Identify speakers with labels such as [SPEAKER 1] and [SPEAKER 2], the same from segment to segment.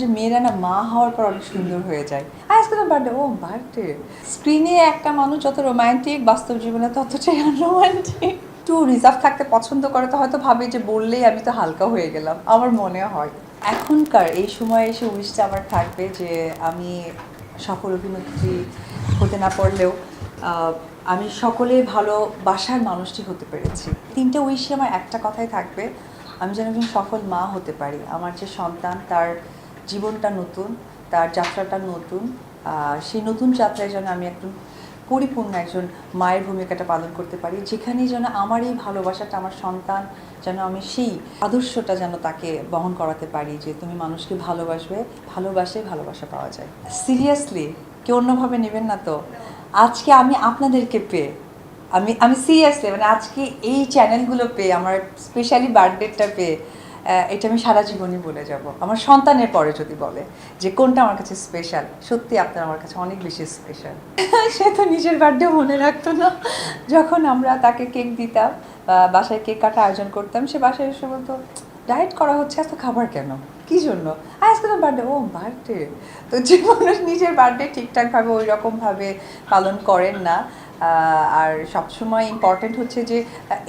[SPEAKER 1] যে মেয়েরা না মা হওয়ার পর অনেক সুন্দর হয়ে যায়। আজকে তো বার্থডে ও বার্থডে স্ক্রিনে একটা মানুষ যত রোমান্টিক বাস্তব জীবনে ততটাই আনরোমান্টিক একটু রিজার্ভ থাকতে পছন্দ করে, তো হয়তো ভাবে যে বললেই আমি তো হালকা হয়ে গেলাম, আমার মনে হয়। এখনকার এই সময় এসে উইশটা আমার থাকবে যে আমি সফল অভিনেত্রী হতে না পারলেও আমি সকলে ভালোবাসার মানুষটি হতে পেরেছি। তিনটে উইশে আমার একটা কথাই থাকবে, আমি যেন একজন সফল মা হতে পারি। আমার যে সন্তান, তার জীবনটা নতুন, তার যাত্রাটা নতুন সেই নতুন যাত্রায় যেন আমি একজন পরিপূর্ণ একজন মায়ের ভূমিকাটা পালন করতে পারি, যেখানেই যেন আমার এই ভালোবাসাটা, আমার সন্তান যেন আমি সেই আদর্শটা যেন তাকে বহন করাতে পারি যে তুমি মানুষকে ভালোবাসবে, ভালোবাসে ভালোবাসা পাওয়া যায়। সিরিয়াসলি কেউ অন্যভাবে নেবেন না তো? আজকে আমি আপনাদেরকে পেয়ে, আমি আমি সিরিয়াসলি মানে আজকে এই চ্যানেলগুলো পেয়ে, আমার স্পেশালি বার্থডেটা পেয়ে এটা আমি সারা জীবনই বলে যাব। আমার সন্তানের পরে যদি বলে যে, কোনটা আমার কাছে স্পেশাল সত্যি আপনার আমার কাছে অনেক বেশি স্পেশাল সে তো নিজের বার্থডে মনে রাখতো না। যখন আমরা তাকে কেক দিতাম বা বাসায় কেক কাটা আয়োজন করতাম, সে বাসায় এসে বলতো ডায়েট করা হচ্ছে এত খাবার কেন? কি জন্য? আজকে তো বার্থডে ও বার্থডে তো যে মানুষ নিজের বার্থডে ঠিকঠাকভাবে ওই রকমভাবে পালন করেন না। আর সবসময় ইম্পর্টেন্ট হচ্ছে যে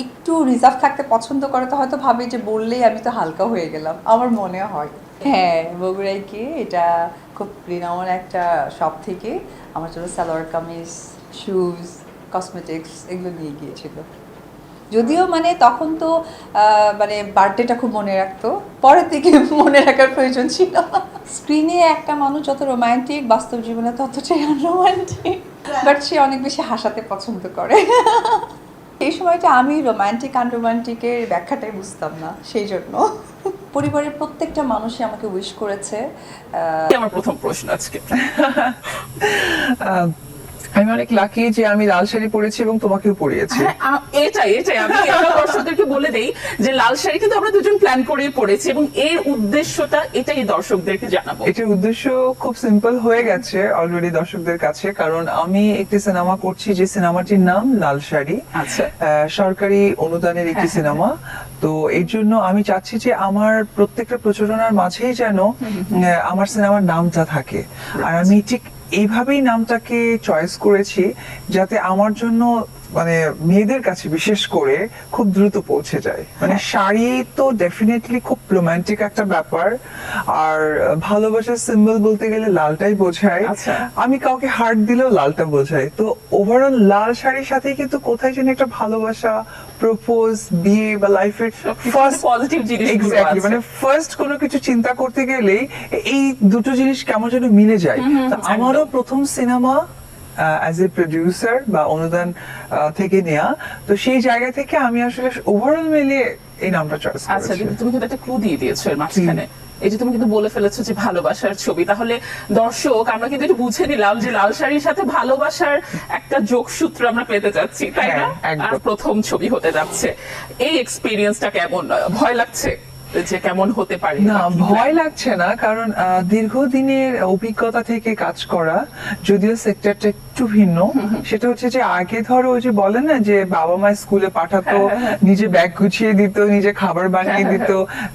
[SPEAKER 1] একটু রিজার্ভ থাকতে পছন্দ করে তো হয়তো ভাবে যে, বললেই আমি তো হালকা হয়ে গেলাম। আমার মনে হয়। হ্যাঁ বগুড়ায় গিয়ে এটা খুব রিনাউন একটা শপ থেকে আমার জন্য সালোয়ার কামিজ শুজ কসমেটিক্স এগুলো নিয়ে গিয়েছিল। যদিও মানে তখন তো মানে বার্থডেটা খুব মনে রাখতো। পরের দিকে মনে রাখার প্রয়োজন ছিল। স্ক্রিনে একটা মানুষ যত রোমান্টিক বাস্তব জীবনে ততটাই আনরোমান্টিক বাট সে অনেক বেশি হাসাতে পছন্দ করে। এই সময়টা আমি রোমান্টিক আনরোমান্টিকের ব্যাখ্যাটাই বুঝতাম না সেই জন্য। পরিবারের প্রত্যেকটা মানুষই আমাকে উইশ করেছে আহ,
[SPEAKER 2] আমার প্রথম প্রশ্ন আজকে।
[SPEAKER 3] আহ, আমি অনেক লাকি যে আমি লাল শাড়ি পরেছি এবং তোমাকেও পরিয়েছি।
[SPEAKER 2] হ্যাঁ, এটাই এটাই। আমি দর্শকদেরকে বলে দেই যে লাল শাড়ি কিন্তু আমরা দুজন প্ল্যান করে পড়েছি এবং এর উদ্দেশ্যটা এটাই দর্শকদেরকে জানাব।
[SPEAKER 3] এটার উদ্দেশ্য খুব সিম্পল হয়ে গেছে অলরেডি দর্শকদের কাছে কারণ আমি একটি সিনেমা করছি যে সিনেমাটির নাম লাল শাড়ি।
[SPEAKER 2] আচ্ছা।
[SPEAKER 3] সরকারি অনুদানের একটি
[SPEAKER 2] হ্যাঁ,
[SPEAKER 3] সিনেমা তো এই জন্য আমি চাচ্ছি যে আমার প্রত্যেকটা প্রচারণার মাঝেই যেন আমার সিনেমার নামটা থাকে। আর আমি ঠিক এইভাবেই নামটাকে চয়েস করেছি যাতে আমার জন্য মানে মেয়েদের কাছে বিশেষ করে খুব দ্রুত পৌঁছে যায়। মানে
[SPEAKER 2] হ্যাঁ।
[SPEAKER 3] শাড়ি তো ডেফিনেটলি খুব রোমান্টিক একটা ব্যাপার। আর ভালোবাসার সিম্বল বলতে গেলে লালটাই বোঝায়।
[SPEAKER 2] আচ্ছা।
[SPEAKER 3] আমি কাউকে হার্ট দিলেও লালটা বোঝাই তো ওভারঅল লাল শাড়ির সাথে কিন্তু কোথায় যেন একটা ভালোবাসা প্রপোজ বিয়ে বা লাইফের ফার্স্ট
[SPEAKER 2] পজিটিভ জিনিস
[SPEAKER 3] এক্স্যাক্টলি মানে ফার্স্ট কোনো কিছু চিন্তা করতে গেলেই এই দুটো জিনিস কেমন যেন মিলে যায়। আমারও প্রথম সিনেমা অ্যাজ এ প্রডিউসার বা অনুদান থেকে নেয়া। তো সেই জায়গা থেকে আমি আসলে ওভারঅল মিলিয়ে এই নামটা চয়েস
[SPEAKER 2] আচ্ছা
[SPEAKER 3] করেছি।
[SPEAKER 2] দিদি তুমি কিন্তু একটা ক্লু দিয়ে দিয়েছ এর মাঝখানে এই যে তুমি কিন্তু বলে ফেলেছো যে ভালোবাসার ছবি তাহলে দর্শক আমরা কিন্তু একটু বুঝে নিলাম যে লাল শাড়ির সাথে ভালোবাসার একটা যোগসূত্র আমরা পেতে যাচ্ছি তাই না?
[SPEAKER 3] হ্যাঁ,
[SPEAKER 2] আর প্রথম ছবি হতে যাচ্ছে। এই এক্সপিরিয়েন্সটা কেমন? ভয় লাগছে? যে কেমন হতে পারে।
[SPEAKER 3] না ভয় লাগছে না কারণ দীর্ঘদিনের অভিজ্ঞতা থেকে কাজ করা যদিও সেক্টরটা একটু ভিন্ন সেটা হচ্ছে যে আগে ধরো ওই যে বলেন না যে বাবা মা স্কুলে পাঠাতো
[SPEAKER 2] হ্যাঁ,
[SPEAKER 3] নিজে ব্যাগ গুছিয়ে দিত নিজে খাবার বানিয়ে দিত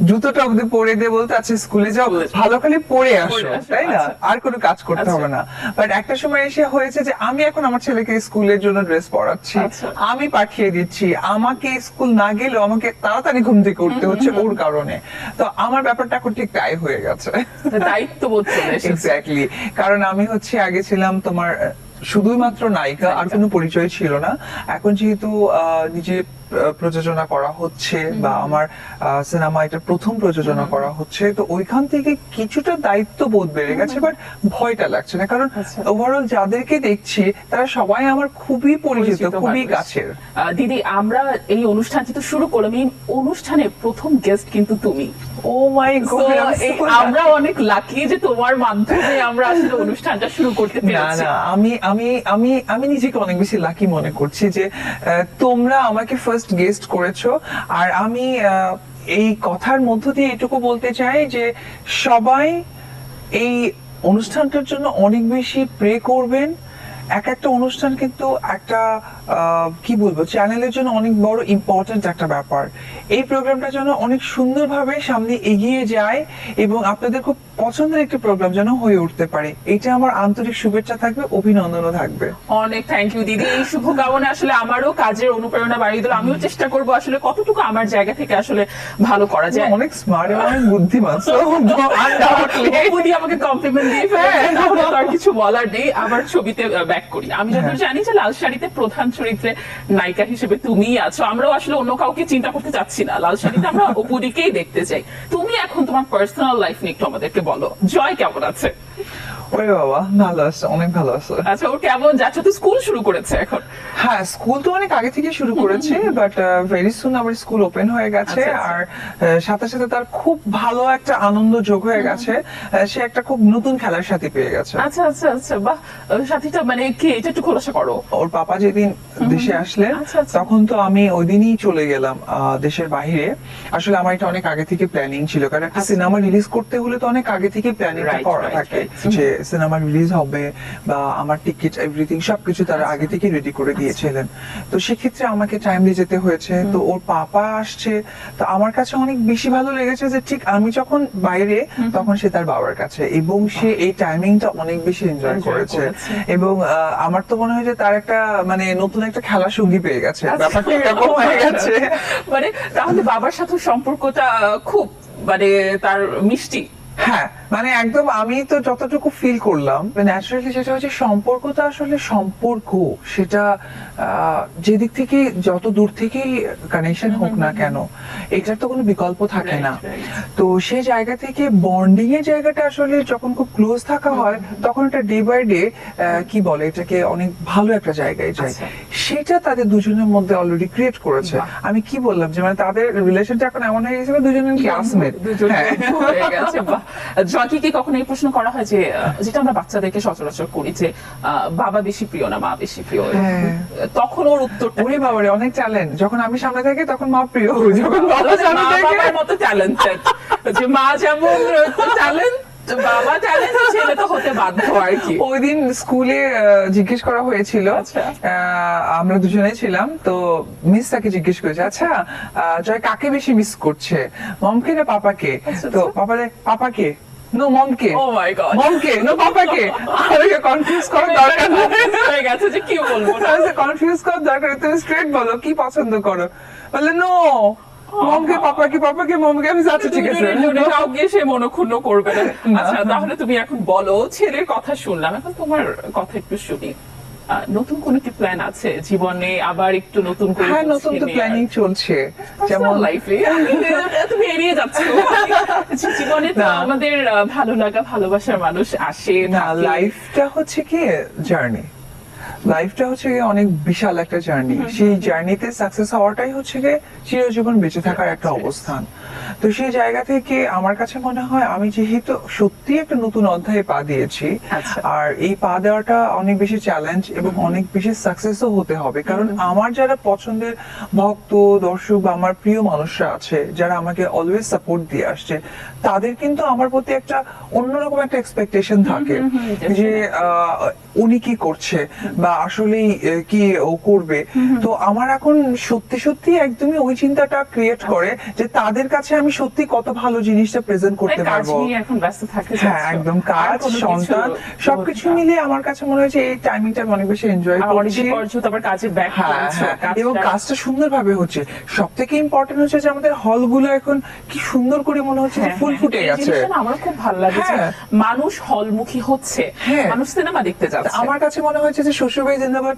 [SPEAKER 3] জুতোটা অব্দি পরে দিয়ে বলতো আচ্ছা স্কুলে যাও ভালো খালি পরে আসো তাই না?
[SPEAKER 2] আচ্ছা।
[SPEAKER 3] আর কোনো কাজ করতে
[SPEAKER 2] আচ্ছা।
[SPEAKER 3] হবে না। বাট একটা সময় এসে হয়েছে যে আমি এখন আমার ছেলেকে স্কুলের জন্য ড্রেস পরাচ্ছি
[SPEAKER 2] আচ্ছা।
[SPEAKER 3] আমি পাঠিয়ে দিচ্ছি আমাকে স্কুল না গেলেও আমাকে তাড়াতাড়ি ঘুম থেকে উঠতে হচ্ছে ওর কারণে। তো আমার ব্যাপারটা এখন ঠিক তাই হয়ে গেছে।
[SPEAKER 2] দায়িত্ববোধ চলে
[SPEAKER 3] এক্স্যাক্টলি কারণ আমি হচ্ছে আগে ছিলাম তোমার শুধুমাত্র নায়িকা আর কোনো পরিচয় ছিল না। এখন যেহেতু আহ, নিজে প্রযোজনা করা হচ্ছে বা আমার সিনেমা এটা প্রথম প্রযোজনা করা হচ্ছে। তো ওইখান থেকে কিছুটা দায়িত্ব বোধ বেড়ে গেছে বাট ভয়টা লাগছে না। কারণ
[SPEAKER 2] আচ্ছা।
[SPEAKER 3] ওভারঅল যাদেরকে দেখছি তারা সবাই আমার খুবই পরিচিত খুবই কাছের।
[SPEAKER 2] দিদি আমরা এই অনুষ্ঠানটি তো শুরু করলাম। এই অনুষ্ঠানে প্রথম গেস্ট কিন্তু তুমি।
[SPEAKER 3] ও মাই গড
[SPEAKER 2] আমরা অনেক লাকি যে তোমার মাধ্যমে আমরা আসলে অনুষ্ঠানটা শুরু করতে পেরেছি।
[SPEAKER 3] না আমি আমি আমি আমি নিজেকে অনেক বেশি লাকি মনে করছি যে তোমরা আমাকে ফার্স্ট গেস্ট করেছ। আর আমি এই কথার মধ্য দিয়ে এটুকু বলতে চাই যে, সবাই এই অনুষ্ঠানটার জন্য অনেক বেশি প্রে করবেন। এক একটা অনুষ্ঠান কিন্তু একটা কি বলব, চ্যানেলের জন্য অনেক বড় ইম্পর্ট্যান্ট একটা ব্যাপার। এই প্রোগ্রামটা যেন অনেক সুন্দরভাবে সামনে এগিয়ে যায় এবং আপনাদের খুব পছন্দের একটি প্রোগ্রাম যেন হয়ে উঠতে পারে। এটা আমার আন্তরিক শুভেচ্ছা থাকবে অভিনন্দনও থাকবে।
[SPEAKER 2] অনেক থ্যাংক ইউ দিদি। এই শুভকামনা আসলে আমারও কাজের অনুপ্রেরণা বাড়িয়ে দিল। আমিও চেষ্টা করব আসলে কতটুকু আমার জায়গা থেকে আসলে ভালো করা যায়।
[SPEAKER 3] অনেক স্মার্ট এবং অনেক বুদ্ধিমান
[SPEAKER 2] আমাকে কমপ্লিমেন্ট দিয়ে ফেলেছে, আর কিছু বলার নেই। আবার ছবিতে ব্যাক করি। আমি
[SPEAKER 3] হ্যাঁ।
[SPEAKER 2] জানি যে লাল শাড়িতে প্রধান চরিত্রে নায়িকা হিসেবে তুমিই আছো। আমরাও আসলে অন্য কাউকে চিন্তা করতে চাচ্ছি না। লাল শাড়িতে আমরা অপুদিকেই দেখতে চাই। তুমি এখন তোমার পার্সোনাল লাইফ নিয়ে একটু আমাদেরকে বলো। জয় কেমন আছে?
[SPEAKER 3] ওরে বাবা ভালো আছে অনেক ভালো আছে।
[SPEAKER 2] আচ্ছা ও কেমন যাচ্ছে? তো স্কুল শুরু করেছে এখন।
[SPEAKER 3] হ্যাঁ স্কুল তো অনেক আগে থেকে শুরু করেছে বাট ভেরি সুন আমার স্কুল ওপেন হয়ে গেছে।
[SPEAKER 2] আচ্ছা, আচ্ছা।
[SPEAKER 3] আর সাথে সাথে তার খুব ভালো একটা আনন্দ যোগ হয়ে গেছে। সে একটা খুব নতুন খেলার সাথী পেয়ে গেছে।
[SPEAKER 2] আচ্ছা আচ্ছা আচ্ছা বাহ! সাথীটা মানে কি? এটা একটু খোলাসা করো।
[SPEAKER 3] ওর পাপা যেদিন দেশে আসলেন
[SPEAKER 2] আচ্ছা।
[SPEAKER 3] তখন তো আমি ওই দিনই চলে গেলাম দেশের বাইরে আসলে আমার এটা অনেক আগে থেকে প্ল্যানিং ছিল কারণ একটা। সিনেমা রিলিজ করতে হলে তো অনেক আগে থেকে প্ল্যানিং করা থাকে যে সিনেমা রিলিজ হবে বা আমার টিকিট এভরিথিং সবকিছু তারা। আগে থেকে রেডি করে দিয়েছিলেন। তো সেক্ষেত্রে আমাকে টাইমলি যেতে হয়েছে। তো ওর পাপা আসছে। তো আমার কাছে অনেক বেশি ভালো লেগেছে যে ঠিক আমি যখন বাইরে তখন সে তার বাবার কাছে। এবং সে এই টাইমিংটা অনেক বেশি এনজয় করেছে। এবং আমার তো মনে হয় যে তার একটা মানে নতুন একটা খেলার সঙ্গী পেয়ে গেছে।
[SPEAKER 2] আচ্ছা।
[SPEAKER 3] ব্যাপারটা এরকম হয়ে গেছে।
[SPEAKER 2] মানে তাহলে বাবার সাথে সম্পর্কটা খুব মানে তার মিষ্টি।
[SPEAKER 3] হ্যাঁ মানে একদম আমি তো যতটুকু ফিল করলাম ন্যাচারালি সেটা হচ্ছে সম্পর্কটা আসলে সম্পর্ক। সেটা যেদিক থেকে যত দূর থেকেই কানেকশন হোক না কেন এটার তো কোনো বিকল্প থাকে না। তো সেই জায়গা থেকে বন্ডিং এর জায়গাটা আসলে যখন খুব ক্লোজ থাকা হয় তখন এটা ডে বাই ডে কি বলে এটাকে অনেক ভালো একটা জায়গায় যায়।
[SPEAKER 2] আচ্ছা।
[SPEAKER 3] সেটা তাদের দুজনের মধ্যে অলরেডি ক্রিয়েট করেছে। আমি কি বললাম যে মানে তাদের রিলেশনটা এখন এমন হয়ে গেছে দুজনের ক্লাসমেট
[SPEAKER 2] দুজন
[SPEAKER 3] হ্যাঁ।
[SPEAKER 2] হয়ে গেছে বাহ। জয়কে কখনো এই প্রশ্ন করা হয় যে যেটা আমরা বাচ্চাদেরকে সচরাচর করি যে আহ, বাবা বেশি প্রিয় না মা বেশি প্রিয়?
[SPEAKER 3] হ্যাঁ।
[SPEAKER 2] তখন ওর উত্তর
[SPEAKER 3] ওরে বাবারে অনেক চ্যালেঞ্জ যখন আমি সামনে থাকি তখন মা প্রিয়। যখন বাবা সামনে থাকে
[SPEAKER 2] মতো চ্যালেঞ্জ যে মা যেমন ট্যালেন্ট বাবা ছেলে তো হতে বাধ্য আর কি।
[SPEAKER 3] ওই দিন স্কুলে জিজ্ঞেস করা হয়েছিল।
[SPEAKER 2] আচ্ছা।
[SPEAKER 3] আমরা দুজনে ছিলাম তো মিস তাকে জিজ্ঞেস করেছে আচ্ছা জয় কাকে বেশি মিস করছে? মমকে না পাপাকে?
[SPEAKER 2] আচ্ছা,
[SPEAKER 3] তো
[SPEAKER 2] আচ্ছা।
[SPEAKER 3] পাপা পাপাকে। নো মমকে।
[SPEAKER 2] Oh my God.
[SPEAKER 3] মমকে নো পাপাকে। আমাকে কনফিউজ করার দরকার নেই।
[SPEAKER 2] হয়ে গেছে যে কি বলব
[SPEAKER 3] কনফিউজ করার দরকার তুমি স্ট্রেট বলো কি পছন্দ করো? বলে নো মমকে পাপাকে পাপাকে মমকে আমি আচ্ছা ঠিক আছে।
[SPEAKER 2] কাউকে সে মনক্ষুণ্ণ করবে না। আচ্ছা তাহলে তুমি এখন বলো ছেলের কথা শুনলাম এখন তোমার কথা একটু শুনি। নতুন কোন কি প্ল্যান আছে? জীবনে আবার একটু নতুন করে
[SPEAKER 3] হ্যাঁ নতুন তো প্ল্যানিং চলছে। যেমন
[SPEAKER 2] লাইফে তুমি এড়িয়ে যাচ্ছ। জীবনে তো। আমাদের ভালো লাগা ভালোবাসার মানুষ আসে
[SPEAKER 3] না লাইফটা হচ্ছে কি জার্নি লাইফটা হচ্ছে গিয়ে অনেক বিশাল একটা জার্নি সেই জার্নিতে সাকসেস হওয়াটাই হচ্ছে গিয়ে চিরজীবন বেঁচে থাকার একটা অবস্থান। তো সেই জায়গা থেকে আমার কাছে মনে হয় আমি যেহেতু সত্যি একটা নতুন অধ্যায়ে পা দিয়েছি
[SPEAKER 2] আচ্ছা।
[SPEAKER 3] আর এই পা দেওয়াটা অনেক বেশি চ্যালেঞ্জ এবং অনেক বেশি সাকসেসও হতে হবে। কারণ আমার যারা পছন্দের ভক্ত দর্শক বা আমার প্রিয় মানুষরা আছে যারা আমাকে অলওয়েজ সাপোর্ট দিয়ে আসছে তাদের কিন্তু আমার প্রতি একটা অন্যরকম একটা এক্সপেকটেশন থাকে যে আহ, উনি কি করছে বা আসলেই কি ও করবে। তো আমার এখন সত্যি সত্যি একদমই ওই চিন্তাটা ক্রিয়েট করে যে তাদের কাছে আমি সত্যি কত ভালো জিনিসটা প্রেজেন্ট করতে
[SPEAKER 2] মানে
[SPEAKER 3] পারব।
[SPEAKER 2] এখন ব্যস্ত থাকতে
[SPEAKER 3] হ্যাঁ একদম কাজ সন্তান সবকিছু। মিলিয়ে আমার কাছে মনে হয়েছে এই টাইমিংটা অনেক বেশি এনজয় করছি
[SPEAKER 2] অনেকদিন পর কাজে ব্যাক
[SPEAKER 3] হ্যাঁ হ্যাঁ এবং কাজটা সুন্দরভাবে হচ্ছে। সব থেকে ইম্পর্টেন্ট হচ্ছে যে আমাদের হলগুলো এখন কি সুন্দর করে মনে হচ্ছে ফুল ফুটে গেছে।
[SPEAKER 2] আমার খুব ভালো লাগে যে
[SPEAKER 3] হ্যাঁ।
[SPEAKER 2] মানুষ হলমুখী হচ্ছে।
[SPEAKER 3] হ্যাঁ।
[SPEAKER 2] মানুষ সিনেমা দেখতে যাচ্ছে।
[SPEAKER 3] আমার কাছে মনে হয়েছে যে শ্বশুরবাড়ি জিন্দাবাদ